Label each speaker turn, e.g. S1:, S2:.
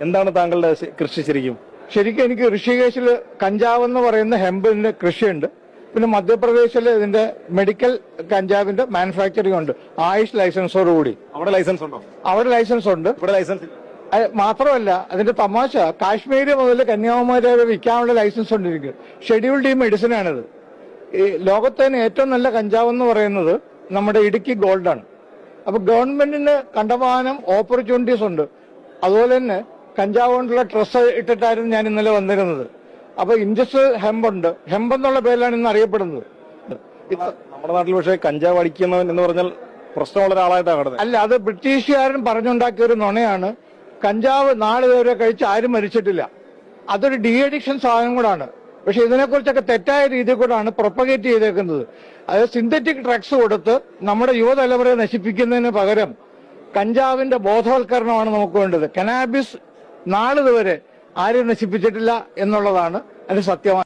S1: എന്താണ് താങ്കളുടെ കൃഷി ശരിക്കും?
S2: ശരിക്കും എനിക്ക് ഋഷികേശിൽ കഞ്ചാവ് എന്ന് പറയുന്ന ഹെമ്പിന്റെ കൃഷിയുണ്ട്. പിന്നെ മധ്യപ്രദേശിൽ ഇതിന്റെ മെഡിക്കൽ കഞ്ചാവിന്റെ മാനുഫാക്ചറിംഗ് ഉണ്ട്. ആയുഷ് ലൈസൻസോട് കൂടി.
S1: അവിടെ ലൈസൻസ് ഉണ്ടോ?
S2: അവിടെ ലൈസൻസ് ഉണ്ട്.
S1: ഇവിടെ ലൈസൻസ്.
S2: മാത്രമല്ല അതിന്റെ തമാശ കാശ്മീർ മുതൽ കന്യാകുമാരി വരെ വിൽക്കാനുള്ള ലൈസൻസ് ഉണ്ട് എനിക്ക്. ഷെഡ്യൂൾഡ് ഈ മെഡിസിൻ ആണിത് ഈ ലോകത്തെ ഏറ്റവും നല്ല കഞ്ചാവ് എന്ന് പറയുന്നത് നമ്മുടെ ഇടുക്കി ഗോൾഡാണ്. അപ്പൊ ഗവൺമെന്റിന് കണ്ടമാനം ഓപ്പർച്യൂണിറ്റീസ് ഉണ്ട്. അതുപോലെ തന്നെ കഞ്ചാവ് കൊണ്ടുള്ള ട്രസ് ഇട്ടിട്ടായിരുന്നു ഞാൻ ഇന്നലെ വന്നിരുന്നത്. അപ്പൊ ഇൻഡസ് ഹെമ്പ് ഉണ്ട് ഹെമ്പ് എന്നുള്ള പേരിലാണ് ഇന്ന് അറിയപ്പെടുന്നത്.
S1: നമ്മുടെ നാട്ടിൽ പക്ഷേ കഞ്ചാവ് അടിക്കുന്നവൻ എന്ന് പറഞ്ഞാൽ പ്രശ്നമുള്ള ഒരാളായിട്ടാണ് കിടന്നത്
S2: അല്ല അത് ബ്രിട്ടീഷുകാരൻ പറഞ്ഞുണ്ടാക്കിയ ഒരു നുണയാണ്. കഞ്ചാവ് നാളെ വരെ കഴിച്ച് ആരും മരിച്ചിട്ടില്ല. അതൊരു ഡി അഡിക്ഷൻ സാധനം കൂടാണ്. പക്ഷെ ഇതിനെക്കുറിച്ചൊക്കെ തെറ്റായ രീതിയിൽ കൂടാണ് പ്രൊപ്പഗേറ്റ് ചെയ്തേക്കുന്നത്. അതായത് സിന്തറ്റിക് ഡ്രഗ്സ് കൊടുത്ത് നമ്മുടെ യുവതലമുറയെ നശിപ്പിക്കുന്നതിന് പകരം കഞ്ചാവിന്റെ ബോധവൽക്കരണമാണ് നമുക്ക് വേണ്ടത്. കനാബിസ് നാളിതുവരെ ആരും നശിപ്പിച്ചിട്ടില്ല എന്നുള്ളതാണ് അതിന്റെ സത്യമായ